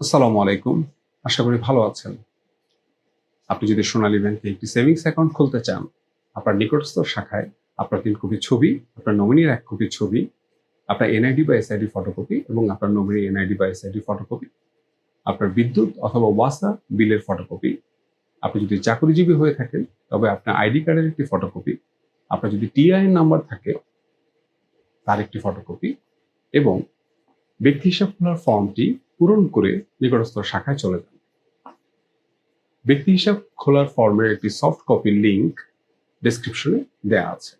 আসসালামু আলাইকুম। আশা করি ভালো আছেন। আপনি যদি সোনালী ব্যাংকে একটি সেভিংস অ্যাকাউন্ট খুলতে চান, আপনার নিকটস্থ শাখায় আপনার তিন কপি ছবি, আপনার নমিনির এক কপি ছবি, আপনার এনআইডি বা এসআইডি ফটোকপি এবং আপনার নমিনি এনআইডি বা এসআইডি ফটোকপি আপনার বিদ্যুৎ অথবা ওয়াসা বিলের ফটোকপি আপনি যদি চাকরিজীবী হয়ে থাকেন, তবে আপনার আইডি কার্ডের একটি ফটোকপি আপনার যদি টিআইএন নাম্বার থাকে, তার একটি ফটোকপি এবং ব্যক্তি হিসাব খোলার ফর্মটি পূরণ করে নিকটস্থ শাখায় চলে যান। ব্যক্তি হিসাব খোলার ফর্মের একটি সফট কপির লিঙ্ক ডেসক্রিপশনে দেওয়া আছে।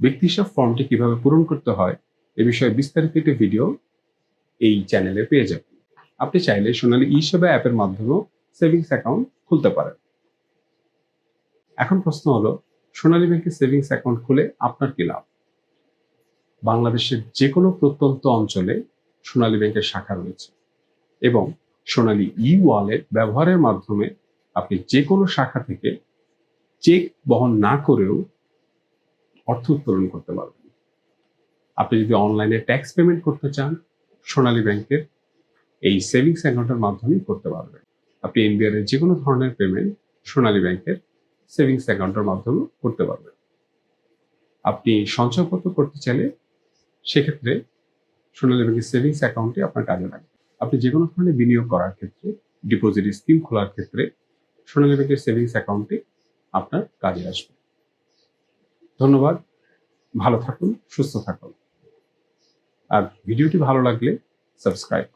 ব্যক্তি হিসাব ফর্মটি কীভাবে পূরণ করতে হয় এ বিষয়ে বিস্তারিত একটি ভিডিও এই চ্যানেলে পেয়ে যাবেন। আপনি চাইলে সোনালী ই সেবা অ্যাপের মাধ্যমেও সেভিংস অ্যাকাউন্ট খুলতে পারেন। এখন প্রশ্ন হলো, সোনালী ব্যাংকে সেভিংস অ্যাকাউন্ট খুলে আপনার কি লাভ? বাংলাদেশের যে কোনো প্রত্যন্ত অঞ্চলে সোনালী ব্যাংকের শাখা রয়েছে। এবং সোনালী ই ওয়ালেট ব্যবহারের মাধ্যমে আপনি যে কোনো শাখা থেকে চেক বহন না করেও অর্থ উত্তোলন করতে পারবেন। আপনি যদি অনলাইনে ট্যাক্স পেমেন্ট করতে চান, সোনালী ব্যাংকের এই সেভিংস অ্যাকাউন্টের মাধ্যমেই করতে পারবেন। আপনি এনবিআর এর যে কোনো ধরনের পেমেন্ট সোনালী ব্যাংকের সেভিংস অ্যাকাউন্টের মাধ্যমে করতে পারবেন। আপনি সঞ্চয়পত্র করতে চাইলে সেক্ষেত্রে সোনালী ব্যাংকের সেভিংস অ্যাকাউন্টে আপনার কাজে লাগে আপনি যে কোনো ধরনের বিনিয়োগ করার ক্ষেত্রে, ডিপোজিট স্কিম খোলার ক্ষেত্রে সোনালী ব্যাংকের সেভিংস অ্যাকাউন্টে আপনার কাজে আসবে। ধন্যবাদ, ভালো থাকুন, সুস্থ থাকুন। আর ভিডিওটি ভালো লাগলে সাবস্ক্রাইব